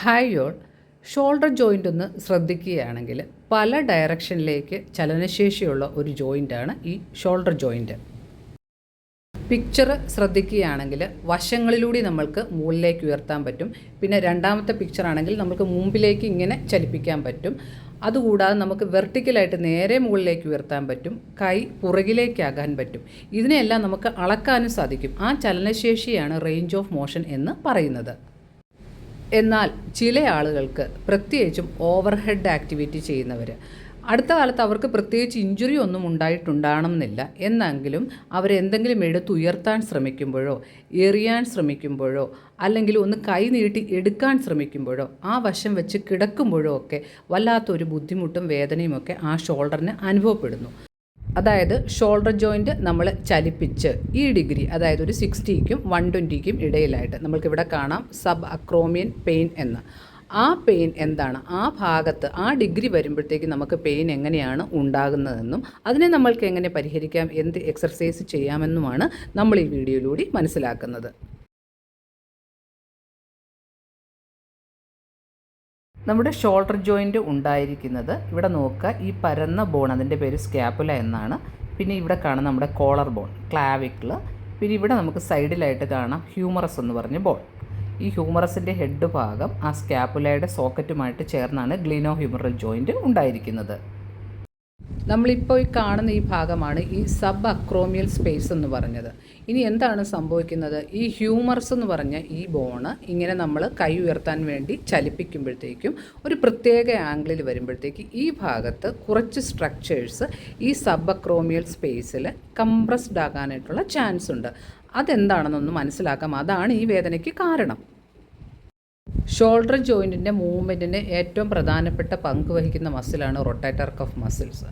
Hi y'all shoulder joint ഒന്ന് ശ്രദ്ധിക്കുകയാണെങ്കിൽ പല ഡയറക്ഷനിലേക്ക് ചലനശേഷിയുള്ള ഒരു ജോയിന്റാണ് ഈ ഷോൾഡർ ജോയിന്റ് പിക്ചർ ശ്രദ്ധിക്കുകയാണെങ്കിൽ വശങ്ങളിലൂടെ നമ്മൾക്ക് മുകളിലേക്ക് ഉയർത്താൻ പറ്റും. പിന്നെ രണ്ടാമത്തെ പിക്ചർ ആണെങ്കിൽ നമുക്ക് മുമ്പിലേക്ക് ഇങ്ങനെ ചലിപ്പിക്കാൻ പറ്റും. അതുകൂടാതെ നമുക്ക് വെർട്ടിക്കലായിട്ട് നേരെ മുകളിലേക്ക് ഉയർത്താൻ പറ്റും. കൈ പുറകിലേക്കാകാൻ പറ്റും. ഇതിനെല്ലാം നമുക്ക് അളക്കാനും സാധിക്കും. ആ ചലനശേഷിയാണ് റേഞ്ച് ഓഫ് മോഷൻ എന്ന് പറയുന്നത്. എന്നാൽ ചില ആളുകൾക്ക് പ്രത്യേകിച്ചും ഓവർഹെഡ് ആക്ടിവിറ്റി ചെയ്യുന്നവർ അടുത്ത കാലത്ത് അവർക്ക് പ്രത്യേകിച്ച് ഇഞ്ചുറി ഒന്നും ഉണ്ടായിട്ടുണ്ടാകണമെന്നില്ല എന്നെങ്കിലും അവരെന്തെങ്കിലും എടുത്ത് ഉയർത്താൻ ശ്രമിക്കുമ്പോഴോ എറിയാൻ ശ്രമിക്കുമ്പോഴോ അല്ലെങ്കിൽ ഒന്ന് കൈ നീട്ടി എടുക്കാൻ ശ്രമിക്കുമ്പോഴോ ആ വശം വെച്ച് കിടക്കുമ്പോഴോ ഒക്കെ വല്ലാത്തൊരു ബുദ്ധിമുട്ടും വേദനയും ഒക്കെ ആ ഷോൾഡറിന് അനുഭവപ്പെടുന്നു. അതായത് ഷോൾഡർ ജോയിന്റ് നമ്മൾ ചലിപ്പിച്ച് ഈ ഡിഗ്രി അതായത് ഒരു സിക്സ്റ്റിക്കും വൺ ട്വന്റിക്കും ഇടയിലായിട്ട് നമ്മൾക്കിവിടെ കാണാം സബ് അക്രോമിയൻ പെയിൻ എന്ന്. ആ പെയിൻ എന്താണ്? ആ ഭാഗത്ത് ആ ഡിഗ്രി വരുമ്പോഴത്തേക്ക് നമുക്ക് പെയിൻ എങ്ങനെയാണ് ഉണ്ടാകുന്നതെന്നും അതിനെ നമ്മൾക്ക് എങ്ങനെ പരിഹരിക്കാം എന്ത് എക്സർസൈസ് ചെയ്യാമെന്നുമാണ് നമ്മൾ ഈ വീഡിയോയിലൂടെ മനസ്സിലാക്കുന്നത്. നമ്മുടെ ഷോൾഡർ ജോയിന്റ് ഉണ്ടായിരിക്കുന്നത്. ഇവിടെ നോക്കുക ഈ പരന്ന ബോൺ അതിന്റെ പേര് സ്കാപ്പുല എന്നാണ്. പിന്നെ ഇവിടെ കാണാം നമ്മുടെ കോളർ ബോൺ ക്ലാവിക്കിൾ പിന്നെ ഇവിടെ നമുക്ക് സൈഡിലായിട്ട് കാണാം ഹ്യൂമറസ് എന്ന് പറഞ്ഞ ബോൺ ഈ ഹ്യൂമറസിന്റെ ഹെഡ് ഭാഗം ആ സ്കാപ്പുലയുടെ സോക്കറ്റുമായിട്ട് ചേർന്നാണ് ഗ്ലിനോ ഹ്യൂമറൽ ജോയിന്റ് ഉണ്ടായിരിക്കുന്നത്. നമ്മളിപ്പോൾ ഈ കാണുന്ന ഈ ഭാഗമാണ് ഈ സബ് അക്രോമിയൽ സ്പേസ് എന്ന് പറഞ്ഞത്. ഇനി എന്താണ് സംഭവിക്കുന്നത്? ഈ ഹ്യൂമർസ് എന്ന് പറഞ്ഞ ഈ ബോണ് ഇങ്ങനെ നമ്മൾ കൈ ഉയർത്താൻ വേണ്ടി ചലിപ്പിക്കുമ്പോഴത്തേക്കും ഒരു പ്രത്യേക ആംഗിളിൽ വരുമ്പോഴത്തേക്ക് ഈ ഭാഗത്ത് കുറച്ച് സ്ട്രക്ചേഴ്സ് ഈ സബ് അക്രോമിയൽ സ്പേസിൽ കംപ്രസ്ഡ് ആകാനായിട്ടുള്ള ചാൻസ് ഉണ്ട്. അതെന്താണെന്നൊന്ന് മനസ്സിലാക്കാം. അതാണ് ഈ വേദനയ്ക്ക് കാരണം. ഷോൾഡർ ജോയിന്റിന്റെ മൂവ്മെന്റിന് ഏറ്റവും പ്രധാനപ്പെട്ട പങ്ക് വഹിക്കുന്ന മസിലാണ് റൊട്ടേറ്റർ കഫ് മസിൽസ്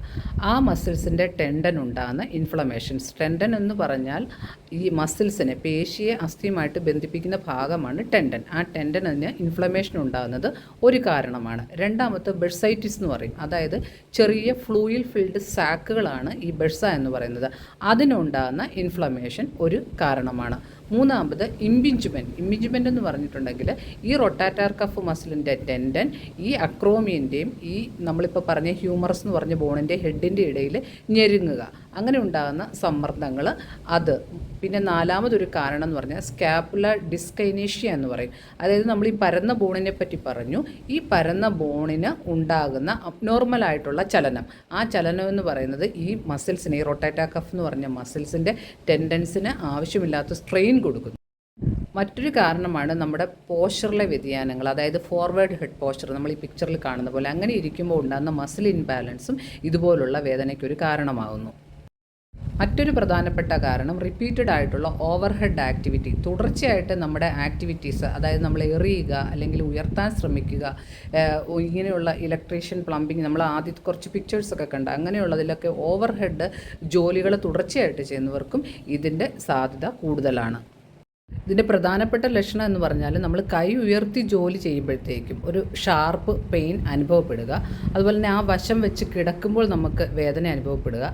ആ മസിൽസിന്റെ ടെൻഡൻ ഉണ്ടാകുന്ന ഇൻഫ്ലമേഷൻസ് ടെൻഡൻ എന്ന് പറഞ്ഞാൽ ഈ മസിൽസിനെ പേശിയെ അസ്ഥിയുമായിട്ട് ബന്ധിപ്പിക്കുന്ന ഭാഗമാണ് ടെൻഡൻ ആ ടെൻഡനിന് ഇൻഫ്ലമേഷൻ ഉണ്ടാകുന്നത് ഒരു കാരണമാണ്. രണ്ടാമത്തെ ബെഡ്സൈറ്റിസ് എന്ന് പറയും. അതായത് ചെറിയ ഫ്ലൂയിൽ ഫിൽഡ് സാക്കുകളാണ് ഈ ബെഡ്സ എന്ന് പറയുന്നത്. അതിനുണ്ടാകുന്ന ഇൻഫ്ലമേഷൻ ഒരു കാരണമാണ്. മൂന്നാമത് ഇമ്പിഞ്ച്മെന്റ് ഇമ്പിഞ്ച്മെന്റ് എന്ന് പറഞ്ഞിട്ടുണ്ടെങ്കിൽ ഈ റൊട്ടാറ്റാർ കഫ് മസിലിന്റെ ടെൻഡൻ ഈ അക്രോമിയന്റെയും ഈ നമ്മളിപ്പോൾ പറഞ്ഞ ഹ്യൂമറസ് എന്ന് പറഞ്ഞ ബോണിന്റെ ഹെഡിന്റെ ഇടയിൽ ഞെരുങ്ങുക. അങ്ങനെ ഉണ്ടാകുന്ന സമ്മർദ്ദങ്ങൾ അത്. പിന്നെ നാലാമതൊരു കാരണം എന്ന് പറഞ്ഞാൽ സ്കാപ്പുല ഡിസ്കൈനേഷ്യ എന്ന് പറയും. അതായത് നമ്മൾ ഈ പരന്ന ബോണിനെ പറ്റി പറഞ്ഞു. ഈ പരന്ന ബോണിന് ഉണ്ടാകുന്ന അബ്നോർമൽ ആയിട്ടുള്ള ചലനം. ആ ചലനം എന്ന് പറയുന്നത് ഈ മസിൽസിന് ഈ റൊട്ടാറ്റാ കഫ് എന്ന് പറഞ്ഞ മസിൽസിന്റെ ടെൻഡൻസിന് ആവശ്യമില്ലാത്ത സ്ട്രെയിൻ കൊടുക്കുന്നു. മറ്റൊരു കാരണമാണ് നമ്മുടെ പോസ്റ്ററിലെ വ്യതിയാനങ്ങൾ അതായത് ഫോർവേഡ് ഹെഡ് പോസ്റ്റർ നമ്മൾ ഈ പിക്ചറിൽ കാണുന്ന പോലെ. അങ്ങനെ ഇരിക്കുമ്പോൾ ഉണ്ടാകുന്ന മസിൽ ഇൻബാലൻസും ഇതുപോലുള്ള വേദനയ്ക്കൊരു കാരണമാകുന്നു മറ്റൊരു പ്രധാനപ്പെട്ട കാരണം റിപ്പീറ്റഡ് ആയിട്ടുള്ള ഓവർഹെഡ് ആക്ടിവിറ്റി തുടർച്ചയായിട്ട് നമ്മുടെ ആക്ടിവിറ്റീസ് അതായത് നമ്മൾ എറിയുക അല്ലെങ്കിൽ ഉയർത്താൻ ശ്രമിക്കുക ഇങ്ങനെയുള്ള ഇലക്ട്രീഷ്യൻ പ്ലംബിങ് നമ്മൾ ആദ്യത്തെ കുറച്ച് പിക്ചേഴ്സൊക്കെ കണ്ട അങ്ങനെയുള്ളതിലൊക്കെ ഓവർ ഹെഡ് ജോലികൾ തുടർച്ചയായിട്ട് ചെയ്യുന്നവർക്കും ഇതിന്റെ സാധ്യത കൂടുതലാണ്. ഇതിന്റെ പ്രധാനപ്പെട്ട ലക്ഷണം എന്ന് പറഞ്ഞാൽ നമ്മൾ കൈ ഉയർത്തി ജോലി ചെയ്യുമ്പോഴത്തേക്കും ഒരു ഷാർപ്പ് പെയിൻ അനുഭവപ്പെടുക. അതുപോലെ തന്നെ ആ വശം വെച്ച് കിടക്കുമ്പോൾ നമുക്ക് വേദന അനുഭവപ്പെടുക.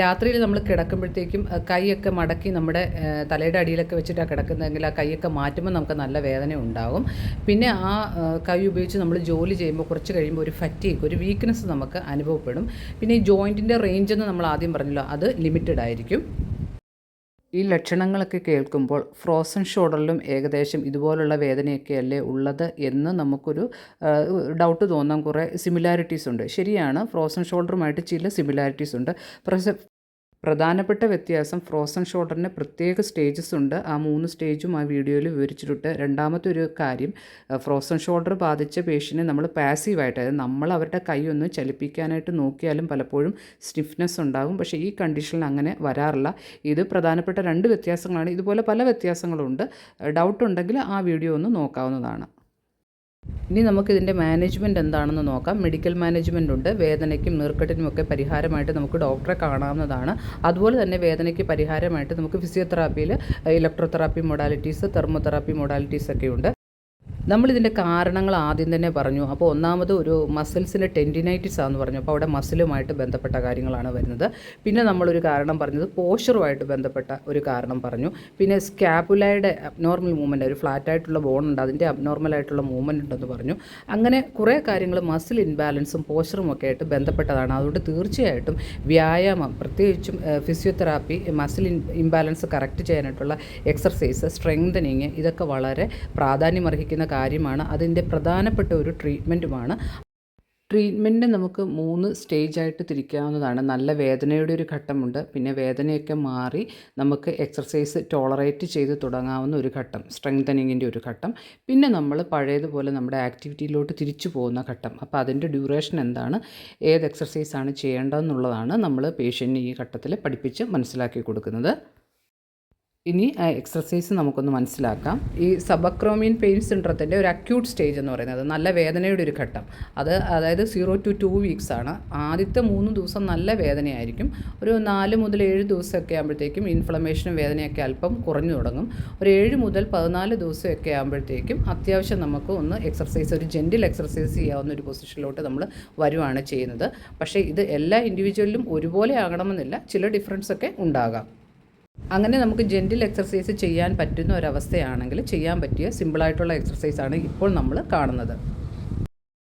രാത്രിയിൽ നമ്മൾ കിടക്കുമ്പോഴത്തേക്കും കൈയൊക്കെ മടക്കി നമ്മുടെ തലയുടെ അടിയിലൊക്കെ വെച്ചിട്ടാണ് കിടക്കുന്നതെങ്കിൽ ആ കൈയൊക്കെ മാറ്റുമ്പോൾ നമുക്ക് നല്ല വേദന ഉണ്ടാകും പിന്നെ ആ കൈ ഉപയോഗിച്ച് നമ്മൾ ജോലി ചെയ്യുമ്പോൾ കുറച്ച് കഴിയുമ്പോൾ ഒരു ഫറ്റീക്ക് ഒരു വീക്ക്നെസ് നമുക്ക് അനുഭവപ്പെടും. പിന്നെ ഈ ജോയിന്റിന്റെ റേഞ്ച് എന്ന് നമ്മൾ ആദ്യം പറഞ്ഞല്ലോ അത് ലിമിറ്റഡ് ആയിരിക്കും. ഈ ലക്ഷണങ്ങളൊക്കെ കേൾക്കുമ്പോൾ ഫ്രോസൺ ഷോൾഡറിലും ഏകദേശം ഇതുപോലുള്ള വേദനയൊക്കെയല്ലേ ഉള്ളത് എന്ന് നമുക്കൊരു ഡൗട്ട് തോന്നാൻ കുറേ സിമിലാരിറ്റീസ് ഉണ്ട്. ശരിയാണ് ഫ്രോസൺ ഷോൾഡറുമായിട്ട് ചില സിമിലാരിറ്റീസ് ഉണ്ട്. പ്രധാനപ്പെട്ട വ്യത്യാസം ഫ്രോസൺ ഷോൾഡറിന് പ്രത്യേക സ്റ്റേജസ് ഉണ്ട്. ആ മൂന്ന് സ്റ്റേജും ആ വീഡിയോയിൽ വിവരിച്ചിട്ടുണ്ട്. രണ്ടാമത്തെ ഒരു കാര്യം ഫ്രോസൺ ഷോൾഡർ ബാധിച്ച പേഷ്യനെ നമ്മൾ പാസീവായിട്ട് അതായത് നമ്മൾ അവരുടെ കൈ ഒന്ന് ചലിപ്പിക്കാനായിട്ട് നോക്കിയാലും പലപ്പോഴും സ്റ്റിഫ്നെസ് ഉണ്ടാകും പക്ഷേ ഈ കണ്ടീഷനിൽ അങ്ങനെ വരാറില്ല. ഇത് പ്രധാനപ്പെട്ട രണ്ട് വ്യത്യാസങ്ങളാണ്. ഇതുപോലെ പല വ്യത്യാസങ്ങളുണ്ട്. ഡൗട്ട് ഉണ്ടെങ്കിൽ ആ വീഡിയോ ഒന്ന് നോക്കാവുന്നതാണ്. ഇനി നമുക്ക് ഇതിന്റെ മാനേജ്മെന്റ് എന്താണെന്ന് നോക്കാം. മെഡിക്കൽ മാനേജ്മെന്റ് ഉണ്ട്. വേദനയ്ക്കും നീർക്കെട്ടിനും ഒക്കെ പരിഹാരമായിട്ട് നമുക്ക് ഡോക്ടറെ കാണാവുന്നതാണ്. അതുപോലെ തന്നെ വേദനയ്ക്ക് പരിഹാരമായിട്ട് നമുക്ക് ഫിസിയോതെറാപ്പിയിൽ ഇലക്ട്രോതെറാപ്പി മൊഡാലിറ്റീസ് തെർമോതെറാപ്പി മൊഡാലിറ്റീസ് ഒക്കെ ഉണ്ട്. നമ്മളിതിന്റെ കാരണങ്ങൾ ആദ്യം തന്നെ പറഞ്ഞു. അപ്പോൾ ഒന്നാമത് ഒരു മസിൽസിന്റെ ടെൻഡിനൈറ്റിസ് ആണെന്ന് പറഞ്ഞു. അപ്പോൾ അവിടെ മസിലുമായിട്ട് ബന്ധപ്പെട്ട കാര്യങ്ങളാണ് വരുന്നത്. പിന്നെ നമ്മളൊരു കാരണം പറഞ്ഞത് പോഷറുമായിട്ട് ബന്ധപ്പെട്ട ഒരു കാരണം പറഞ്ഞു. പിന്നെ സ്കാപ്പുലയുടെ അബ്നോർമൽ മൂവ്മെന്റ് ഒരു ഫ്ലാറ്റ് ആയിട്ടുള്ള ബോൺ ഉണ്ട് അതിന്റെ അബ്നോർമൽ ആയിട്ടുള്ള മൂവ്മെന്റ് ഉണ്ടെന്ന് പറഞ്ഞു. അങ്ങനെ കുറേ കാര്യങ്ങൾ മസിൽ ഇൻബാലൻസും പോഷറും ഒക്കെ ആയിട്ട് ബന്ധപ്പെട്ടതാണ്. അതുകൊണ്ട് തീർച്ചയായിട്ടും വ്യായാമം പ്രത്യേകിച്ചും ഫിസിയോതെറാപ്പി മസിൽ ഇൻബാലൻസ് കറക്റ്റ് ചെയ്യാനായിട്ടുള്ള എക്സർസൈസ് സ്ട്രെങ്തനിങ് ഇതൊക്കെ വളരെ പ്രാധാന്യമർഹിക്കുന്ന കാര്യമാണ്. അതിന്റെ പ്രധാനപ്പെട്ട ഒരു ട്രീറ്റ്മെന്റുമാണ്. ട്രീറ്റ്മെന്റ് നമുക്ക് മൂന്ന് സ്റ്റേജായിട്ട് തിരിക്കാവുന്നതാണ്. നല്ല വേദനയുടെ ഒരു ഘട്ടമുണ്ട്. പിന്നെ വേദനയൊക്കെ മാറി നമുക്ക് എക്സർസൈസ് ടോളറേറ്റ് ചെയ്ത് തുടങ്ങാവുന്ന ഒരു ഘട്ടം സ്ട്രെങ്തനിങ്ങിന്റെ ഒരു ഘട്ടം. പിന്നെ നമ്മൾ പഴയതുപോലെ നമ്മുടെ ആക്ടിവിറ്റിയിലോട്ട് തിരിച്ചു പോകുന്ന ഘട്ടം. അപ്പോൾ അതിന്റെ ഡ്യൂറേഷൻ എന്താണ്? ഏത് എക്സർസൈസാണ് ചെയ്യേണ്ടതെന്നുള്ളതാണ് നമ്മൾ പേഷ്യന്റിന് ഈ ഘട്ടത്തിൽ പഠിപ്പിച്ച് മനസ്സിലാക്കി കൊടുക്കുന്നത്. ഇനി എക്സർസൈസ് നമുക്കൊന്ന് മനസ്സിലാക്കാം. ഈ സബക്രോമിയൻ പെയിൻ സിൻഡ്രത്തിന്റെ ഒരു അക്യൂട്ട് സ്റ്റേജ് എന്ന് പറയുന്നത് നല്ല വേദനയുടെ ഒരു ഘട്ടം. അത് അതായത് സീറോ ടു ടു വീക്സ് ആണ്. ആദ്യത്തെ മൂന്ന് ദിവസം നല്ല വേദനയായിരിക്കും. ഒരു നാല് മുതൽ ഏഴ് ദിവസമൊക്കെ ആകുമ്പോഴത്തേക്കും ഇൻഫ്ലമേഷനും വേദനയൊക്കെ അല്പം കുറഞ്ഞു തുടങ്ങും. ഒരു ഏഴ് മുതൽ പതിനാല് ദിവസമൊക്കെ ആകുമ്പോഴത്തേക്കും അത്യാവശ്യം നമുക്ക് ഒന്ന് എക്സർസൈസ് ഒരു ജെന്റിൽ എക്സർസൈസ് ചെയ്യാവുന്ന ഒരു പൊസിഷനിലോട്ട് നമ്മൾ വരുവാണ് ചെയ്യുന്നത്. പക്ഷേ ഇത് എല്ലാ ഇൻഡിവിജ്വലിലും ഒരുപോലെ ആകണമെന്നില്ല. ചില ഡിഫറൻസ് ഒക്കെ ഉണ്ടാകാം. അങ്ങനെ നമുക്ക് ജെന്റിൽ എക്സർസൈസ് ചെയ്യാൻ പറ്റുന്ന ഒരവസ്ഥയാണെങ്കിൽ ചെയ്യാൻ പറ്റിയ സിമ്പിളായിട്ടുള്ള എക്സർസൈസാണ് ഇപ്പോൾ നമ്മൾ കാണുന്നത്.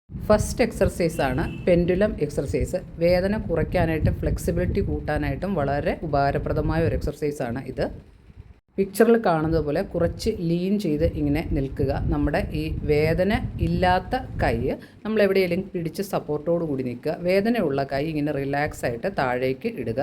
ഫസ്റ്റ് എക്സർസൈസാണ് പെൻഡുലം എക്സർസൈസ് വേദന കുറയ്ക്കാനായിട്ടും ഫ്ലെക്സിബിലിറ്റി കൂട്ടാനായിട്ടും വളരെ ഉപകാരപ്രദമായ ഒരു എക്സർസൈസാണ് ഇത്. പിക്ചറിൽ കാണുന്നത് പോലെ കുറച്ച് ലീൻ ചെയ്ത് ഇങ്ങനെ നിൽക്കുക. നമ്മുടെ ഈ വേദന ഇല്ലാത്ത കൈ നമ്മൾ എവിടെയെങ്കിലും പിടിച്ച് സപ്പോർട്ടോട് കൂടി നിൽക്കുക. വേദനയുള്ള കൈ ഇങ്ങനെ റിലാക്സ് ആയിട്ട് താഴേക്ക് ഇടുക.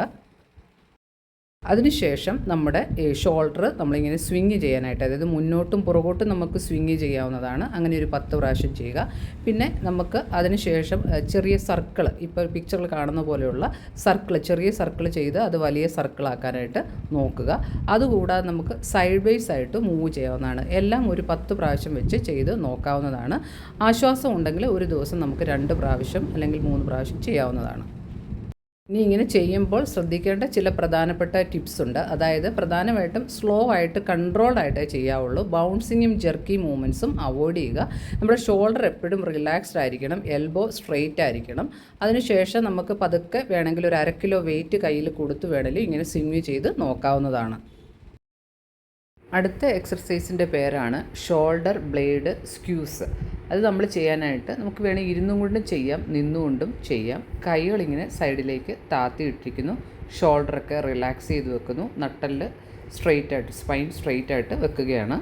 അതിനുശേഷം നമ്മുടെ ഷോൾഡർ നമ്മളിങ്ങനെ സ്വിങ് ചെയ്യാനായിട്ട് അതായത് മുന്നോട്ടും പുറകോട്ടും നമുക്ക് സ്വിങ് ചെയ്യാവുന്നതാണ്. അങ്ങനെ ഒരു പത്ത് പ്രാവശ്യം ചെയ്യുക. പിന്നെ നമുക്ക് അതിനുശേഷം ചെറിയ സർക്കിൾ ഇപ്പോൾ പിക്ചറിൽ കാണുന്ന പോലെയുള്ള സർക്കിൾ ചെറിയ സർക്കിൾ ചെയ്ത് അത് വലിയ സർക്കിളാക്കാനായിട്ട് നോക്കുക. അതുകൂടാതെ നമുക്ക് സൈഡ് വൈസ് ആയിട്ട് മൂവ് ചെയ്യാവുന്നതാണ്. എല്ലാം ഒരു പത്ത് പ്രാവശ്യം വെച്ച് ചെയ്ത് നോക്കാവുന്നതാണ്. ആശ്വാസം ഉണ്ടെങ്കിൽ ഒരു ദിവസം നമുക്ക് രണ്ട് പ്രാവശ്യം അല്ലെങ്കിൽ മൂന്ന് പ്രാവശ്യം ചെയ്യാവുന്നതാണ്. ഇനി ഇങ്ങനെ ചെയ്യുമ്പോൾ ശ്രദ്ധിക്കേണ്ട ചില പ്രധാനപ്പെട്ട ടിപ്സ് ഉണ്ട്. അതായത് പ്രധാനമായിട്ടും സ്ലോ ആയിട്ട് കൺട്രോൾഡ് ആയിട്ടേ ചെയ്യാവുള്ളൂ. ബൗൺസിങ്ങും ജെർക്കി മൂവ്മെന്റ്സും അവോയ്ഡ് ചെയ്യുക. നമ്മുടെ ഷോൾഡർ എപ്പോഴും റിലാക്സ്ഡ് ആയിരിക്കണം. എൽബോ സ്ട്രെയിറ്റ് ആയിരിക്കണം. അതിനുശേഷം നമുക്ക് പതുക്കെ വേണമെങ്കിൽ ഒരു അര കിലോ വെയിറ്റ് കയ്യിൽ കൊടുത്ത് വേണമെങ്കിൽ ഇങ്ങനെ സ്വിമ്മ് ചെയ്ത് നോക്കാവുന്നതാണ്. അടുത്ത എക്സർസൈസിന്റെ പേരാണ് ഷോൾഡർ ബ്ലേഡ് സ്ക്യൂസ് അത് നമ്മൾ ചെയ്യാനായിട്ട് നമുക്ക് വേണമെങ്കിൽ ഇരുന്നും കൊണ്ടും ചെയ്യാം നിന്നുകൊണ്ടും ചെയ്യാം. കൈകളിങ്ങനെ സൈഡിലേക്ക് താത്തി ഇട്ടിരിക്കുന്നു. ഷോൾഡറൊക്കെ റിലാക്സ് ചെയ്ത് വെക്കുന്നു. നട്ടൽ സ്ട്രെയിറ്റ് ആയിട്ട് സ്പൈൻ സ്ട്രെയിറ്റ് ആയിട്ട് വെക്കുകയാണ്.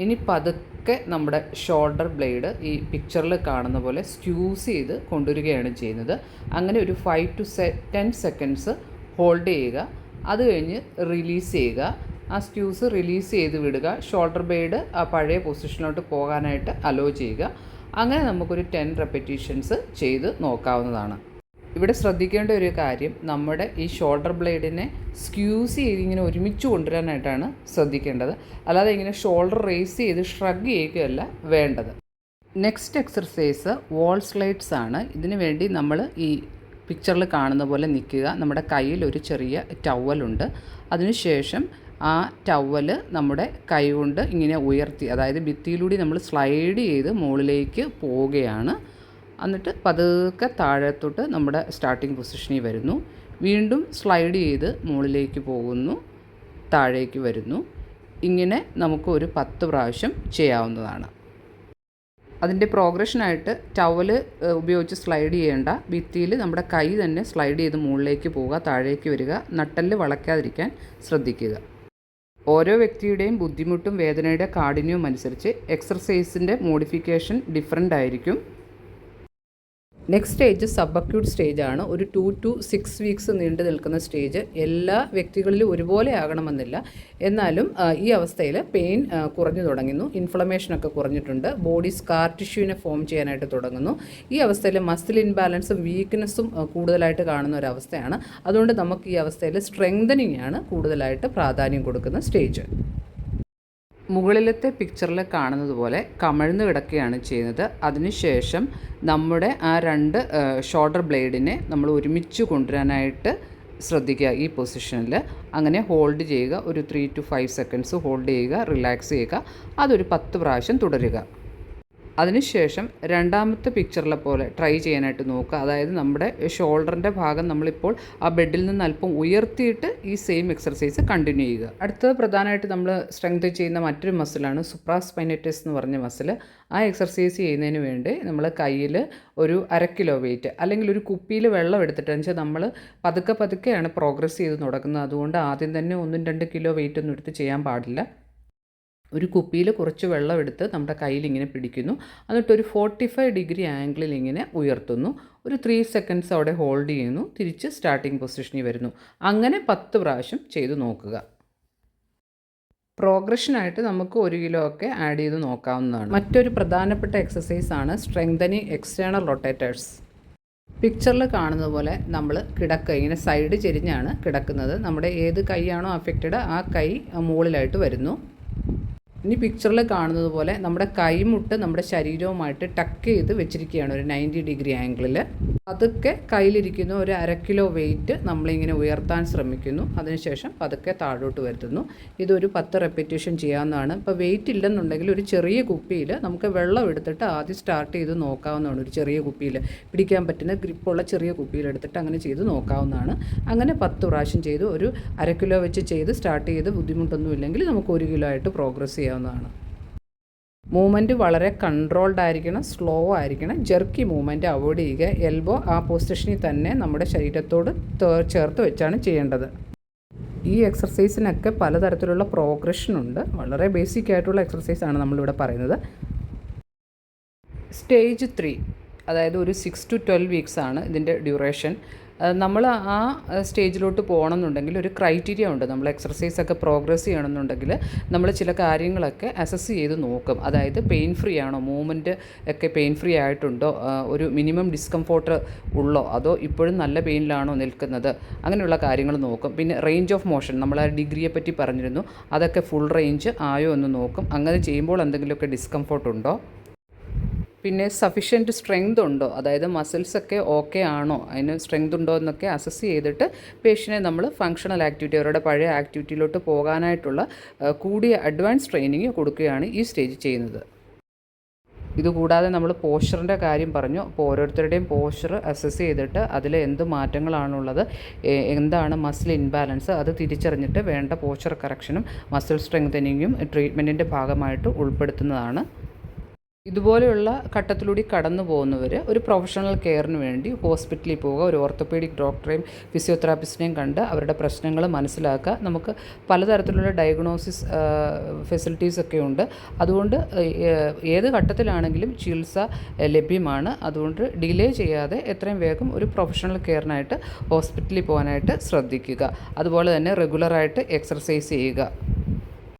ഇനി പതുക്കെ നമ്മുടെ ഷോൾഡർ ബ്ലേഡ് ഈ പിക്ചറിൽ കാണുന്ന പോലെ സ്ക്യൂസ് ചെയ്ത് കൊണ്ടുവരികയാണ് ചെയ്യുന്നത്. അങ്ങനെ ഒരു five to say ten seconds hold ചെയ്യുക. അത് കഴിഞ്ഞ് റിലീസ് ചെയ്യുക. ആ സ്ക്യൂസ് റിലീസ് ചെയ്ത് വിടുക. ഷോൾഡർ ബ്ലേഡ് ആ പഴയ പൊസിഷനിലോട്ട് പോകാനായിട്ട് അലോ ചെയ്യുക. അങ്ങനെ നമുക്കൊരു ടെൻ റെപ്പറ്റീഷൻസ് ചെയ്ത് നോക്കാവുന്നതാണ്. ഇവിടെ ശ്രദ്ധിക്കേണ്ട ഒരു കാര്യം നമ്മുടെ ഈ ഷോൾഡർ ബ്ലേഡിനെ സ്ക്യൂസ് ചെയ്ത് ഇങ്ങനെ ഒരുമിച്ച് കൊണ്ടുവരാനായിട്ടാണ് ശ്രദ്ധിക്കേണ്ടത്. അല്ലാതെ ഇങ്ങനെ ഷോൾഡർ റേസ് ചെയ്ത് ഷ്രഗ് ചെയ്യുകയല്ല വേണ്ടത്. നെക്സ്റ്റ് എക്സർസൈസ് വോൾ സ്ലൈഡ്സ് ആണ്. ഇതിനു വേണ്ടി നമ്മൾ ഈ പിക്ചറിൽ കാണുന്ന പോലെ നിൽക്കുക. നമ്മുടെ കയ്യിൽ ഒരു ചെറിയ ടവലുണ്ട് അതിനുശേഷം ആ ടവൽ നമ്മുടെ കൈകൊണ്ട് ഇങ്ങനെ ഉയർത്തി അതായത് ഭിത്തിയിലൂടെ നമ്മൾ സ്ലൈഡ് ചെയ്ത് മുകളിലേക്ക് പോവുകയാണ്. എന്നിട്ട് പതുക്കെ താഴത്തോട്ട് നമ്മുടെ സ്റ്റാർട്ടിംഗ് പൊസിഷനിൽ വരുന്നു. വീണ്ടും സ്ലൈഡ് ചെയ്ത് മുകളിലേക്ക് പോകുന്നു താഴേക്ക് വരുന്നു. ഇങ്ങനെ നമുക്ക് ഒരു പത്ത് പ്രാവശ്യം ചെയ്യാവുന്നതാണ്. അതിന്റെ പ്രോഗ്രഷനായിട്ട് ടവൽ ഉപയോഗിച്ച് സ്ലൈഡ് ചെയ്യേണ്ട ഭിത്തിയിൽ നമ്മുടെ കൈ തന്നെ സ്ലൈഡ് ചെയ്ത് മുകളിലേക്ക് പോവുക താഴേക്ക് വരിക നട്ടൽ വളയ്ക്കാതിരിക്കാൻ ശ്രദ്ധിക്കുക. ഓരോ വ്യക്തിയുടെയും ബുദ്ധിമുട്ടും വേദനയുടെ കാഠിന്യവും അനുസരിച്ച് എക്സർസൈസിന്റെ മോഡിഫിക്കേഷൻ ഡിഫറെന്റ് ആയിരിക്കും. Next stage sub acute stage ആണ്. ഒരു ടു ടു സിക്സ് വീക്സ് നീണ്ടു നിൽക്കുന്ന സ്റ്റേജ് എല്ലാ വ്യക്തികളിലും ഒരുപോലെ ആകണമെന്നില്ല. എന്നാലും ഈ അവസ്ഥയിൽ പെയിൻ കുറഞ്ഞു തുടങ്ങുന്നു. ഇൻഫ്ലമേഷനൊക്കെ കുറഞ്ഞിട്ടുണ്ട്. ബോഡി സ്കാർ ടിഷ്യൂവിനെ ഫോം ചെയ്യാനായിട്ട് തുടങ്ങുന്നു. ഈ അവസ്ഥയിൽ മസിൽ ഇൻബാലൻസും വീക്ക്നെസ്സും കൂടുതലായിട്ട് കാണുന്ന ഒരു അവസ്ഥയാണ് അതുകൊണ്ട് നമുക്ക് ഈ അവസ്ഥയിൽ സ്ട്രെങ്തനിങ് ആണ് കൂടുതലായിട്ട് പ്രാധാന്യം കൊടുക്കുന്ന സ്റ്റേജ് മുകളിലത്തെ പിക്ചറിൽ കാണുന്നത് പോലെ കമഴ്ന്ന് കിടക്കുകയാണ് ചെയ്യുന്നത്. അതിനുശേഷം നമ്മുടെ ആ രണ്ട് ഷോൾഡർ ബ്ലേഡിനെ നമ്മൾ ഒരുമിച്ച് കൊണ്ടുവരാനായിട്ട് ശ്രദ്ധിക്കുക ഈ പൊസിഷനിൽ അങ്ങനെ ഹോൾഡ് ചെയ്യുക. ഒരു three to five seconds hold ചെയ്യുക. റിലാക്സ് ചെയ്യുക. അതൊരു പത്ത് പ്രാവശ്യം തുടരുക. അതിനുശേഷം രണ്ടാമത്തെ പിക്ചറിലെ പോലെ ട്രൈ ചെയ്യാനായിട്ട് നോക്കുക. അതായത് നമ്മുടെ ഷോൾഡറിന്റെ ഭാഗം നമ്മളിപ്പോൾ ആ ബെഡിൽ നിന്ന് അല്പം ഉയർത്തിയിട്ട് ഈ സെയിം എക്സർസൈസ് കണ്ടിന്യൂ ചെയ്യുക. അടുത്തത് പ്രധാനമായിട്ട് നമ്മൾ സ്ട്രെങ്ത് ചെയ്യുന്ന മറ്റൊരു മസിലാണ് സുപ്രാസ്പൈനറ്റിസ് എന്ന് പറഞ്ഞ മസിൽ ആ എക്സർസൈസ് ചെയ്യുന്നതിന് വേണ്ടി നമ്മൾ കയ്യിൽ ഒരു അര കിലോ വെയിറ്റ് അല്ലെങ്കിൽ ഒരു കുപ്പിയിൽ വെള്ളം എടുത്തിട്ട് വെച്ചാൽ നമ്മൾ പതുക്കെ പതുക്കെയാണ് പ്രോഗ്രസ് ചെയ്ത് തുടങ്ങുന്നത്. അതുകൊണ്ട് ആദ്യം തന്നെ ഒന്നും രണ്ട് കിലോ വെയിറ്റ് ഒന്നും എടുത്ത് ചെയ്യാൻ പാടില്ല. ഒരു കുപ്പിയിൽ കുറച്ച് വെള്ളം എടുത്ത് നമ്മുടെ കയ്യിൽ ഇങ്ങനെ പിടിക്കുന്നു. എന്നിട്ട് ഒരു ഫോർട്ടി ഫൈവ് ഡിഗ്രി ആംഗിളിൽ ഇങ്ങനെ ഉയർത്തുന്നു. ഒരു ത്രീ സെക്കൻഡ്സ് അവിടെ ഹോൾഡ് ചെയ്യുന്നു. തിരിച്ച് സ്റ്റാർട്ടിംഗ് പൊസിഷനിൽ വരുന്നു. അങ്ങനെ പത്ത് പ്രാവശ്യം ചെയ്തു നോക്കുക. പ്രോഗ്രഷനായിട്ട് നമുക്ക് ഒരു കിലോ ഒക്കെ ആഡ് ചെയ്ത് നോക്കാവുന്നതാണ്. മറ്റൊരു പ്രധാനപ്പെട്ട എക്സസൈസ് ആണ് സ്ട്രെങ്തനിങ് എക്സ്റ്റേണൽ റൊട്ടേറ്റേഴ്സ് പിക്ചറിൽ കാണുന്ന പോലെ നമ്മൾ കിടക്ക ഇങ്ങനെ സൈഡ് ചെരിഞ്ഞാണ് കിടക്കുന്നത്. നമ്മുടെ ഏത് കൈയാണോ അഫക്റ്റഡ് ആ കൈ മുകളിലായിട്ട് വരുന്നു. ഇനി പിക്ചറിൽ കാണുന്നത് പോലെ നമ്മുടെ കൈമുട്ട് നമ്മുടെ ശരീരവുമായിട്ട് ടക്ക് ചെയ്ത് വെച്ചിരിക്കുകയാണ് ഒരു നയന്റി ഡിഗ്രി ആംഗിളിൽ അതൊക്കെ കയ്യിലിരിക്കുന്ന ഒരു അര കിലോ വെയിറ്റ് നമ്മളിങ്ങനെ ഉയർത്താൻ ശ്രമിക്കുന്നു. അതിനുശേഷം പതുക്കെ താഴോട്ട് വരുത്തുന്നു. ഇതൊരു പത്ത് റെപ്പിറ്റേഷൻ ചെയ്യാവുന്നതാണ്. ഇപ്പോൾ വെയിറ്റ് ഇല്ലെന്നുണ്ടെങ്കിൽ ഒരു ചെറിയ കുപ്പിയിൽ നമുക്ക് വെള്ളം എടുത്തിട്ട് ആദ്യം സ്റ്റാർട്ട് ചെയ്ത് നോക്കാവുന്നതാണ് ഒരു ചെറിയ കുപ്പിയിൽ പിടിക്കാൻ പറ്റുന്ന ഗ്രിപ്പുള്ള ചെറിയ കുപ്പിയിൽ എടുത്തിട്ട് അങ്ങനെ ചെയ്ത് നോക്കാവുന്നതാണ്. അങ്ങനെ പത്ത് പ്രാവശ്യം ചെയ്ത് ഒരു അര കിലോ വെച്ച് ചെയ്ത് സ്റ്റാർട്ട് ചെയ്ത് ബുദ്ധിമുട്ടൊന്നുമില്ലെങ്കിൽ നമുക്ക് ഒരു കിലോ ആയിട്ട് പ്രോഗ്രസ് ചെയ്യാവുന്നതാണ് മൂവ്മെന്റ് വളരെ കൺട്രോൾഡ് ആയിരിക്കണം സ്ലോ ആയിരിക്കണം. ജെർക്കി മൂവ്മെന്റ് അവോയ്ഡ് ചെയ്യുക. എൽബോ ആ പൊസിഷനിൽ തന്നെ നമ്മുടെ ശരീരത്തോട് ചേർത്ത് വെച്ചാണ് ചെയ്യേണ്ടത്. ഈ എക്സർസൈസിനൊക്കെ പലതരത്തിലുള്ള പ്രോഗ്രഷൻ ഉണ്ട്. വളരെ ബേസിക് ആയിട്ടുള്ള എക്സർസൈസാണ് നമ്മളിവിടെ പറയുന്നത്. സ്റ്റേജ് ത്രീ അതായത് ഒരു സിക്സ് ടു ട്വൽവ് വീക്സ് ആണ് ഇതിന്റെ ഡ്യൂറേഷൻ നമ്മൾ ആ സ്റ്റേജിലോട്ട് പോകണമെന്നുണ്ടെങ്കിൽ ഒരു ക്രൈറ്റീരിയ ഉണ്ട്. നമ്മൾ എക്സർസൈസ് ഒക്കെ പ്രോഗ്രസ് ചെയ്യണമെന്നുണ്ടെങ്കിൽ നമ്മൾ ചില കാര്യങ്ങളൊക്കെ അസസ് ചെയ്ത് നോക്കും. അതായത് പെയിൻ ഫ്രീ ആണോ? മൂവ്മെന്റ് ഒക്കെ പെയിൻ ഫ്രീ ആയിട്ടുണ്ടോ? ഒരു മിനിമം ഡിസ്കംഫോർട്ട് ഉള്ളോ? അതോ ഇപ്പോഴും നല്ല പെയിനിലാണോ നിൽക്കുന്നത്? അങ്ങനെയുള്ള കാര്യങ്ങൾ നോക്കും. പിന്നെ റേഞ്ച് ഓഫ് മോഷൻ നമ്മൾ ആ ഡിഗ്രിയെ പറ്റി പറഞ്ഞിരുന്നു. അതൊക്കെ ഫുൾ റേഞ്ച് ആയോ എന്ന് നോക്കും. അങ്ങനെ ചെയ്യുമ്പോൾ എന്തെങ്കിലുമൊക്കെ ഡിസ്കംഫോർട്ട് ഉണ്ടോ? പിന്നെ സഫിഷ്യന്റ് സ്ട്രെങ്ത് ഉണ്ടോ? അതായത് മസിൽസൊക്കെ ഓക്കെ ആണോ? അതിന് സ്ട്രെങ്ത് ഉണ്ടോ എന്നൊക്കെ അസസ് ചെയ്തിട്ട് പേഷ്യനെ നമ്മൾ ഫങ്ഷണൽ ആക്ടിവിറ്റി അവരുടെ പഴയ ആക്ടിവിറ്റിയിലോട്ട് പോകാനായിട്ടുള്ള കൂടിയ അഡ്വാൻസ് ട്രെയിനിങ് കൊടുക്കുകയാണ് ഈ സ്റ്റേജ് ചെയ്യുന്നത്. ഇതുകൂടാതെ നമ്മൾ പോസ്റ്ററിന്റെ കാര്യം പറഞ്ഞു. അപ്പോൾ ഓരോരുത്തരുടെയും പോസ്റ്റർ അസസ് ചെയ്തിട്ട് അതിൽ എന്ത് മാറ്റങ്ങളാണുള്ളത് എന്താണ് മസിൽ ഇൻബാലൻസ് അത് തിരിച്ചറിഞ്ഞിട്ട് വേണ്ട പോസ്റ്റർ കറക്ഷനും മസിൽ സ്ട്രെങ്തനിങ്ങും ട്രീറ്റ്മെന്റിന്റെ ഭാഗമായിട്ട് ഉൾപ്പെടുത്തുന്നതാണ്. ഇതുപോലെയുള്ള ഘട്ടത്തിലൂടെ കടന്നു പോകുന്നവർ ഒരു പ്രൊഫഷണൽ കെയറിന് വേണ്ടി ഹോസ്പിറ്റലിൽ പോവുക ഒരു ഓർത്തോപീഡിക് ഡോക്ടറെയും ഫിസിയോതെറാപ്പിസ്റ്റിനെയും കണ്ട് അവരുടെ പ്രശ്നങ്ങൾ മനസ്സിലാക്കുക. നമുക്ക് പലതരത്തിലുള്ള ഡയഗ്നോസിസ് ഫെസിലിറ്റീസ് ഒക്കെ ഉണ്ട്. അതുകൊണ്ട് ഏത് ഘട്ടത്തിലാണെങ്കിലും ചികിത്സ ലഭ്യമാണ്. അതുകൊണ്ട് ഡിലേ ചെയ്യാതെ എത്രയും വേഗം ഒരു പ്രൊഫഷണൽ കെയറിനായിട്ട് ഹോസ്പിറ്റലിൽ പോകാനായിട്ട് ശ്രദ്ധിക്കുക. അതുപോലെ തന്നെ റെഗുലറായിട്ട് എക്സർസൈസ് ചെയ്യുക.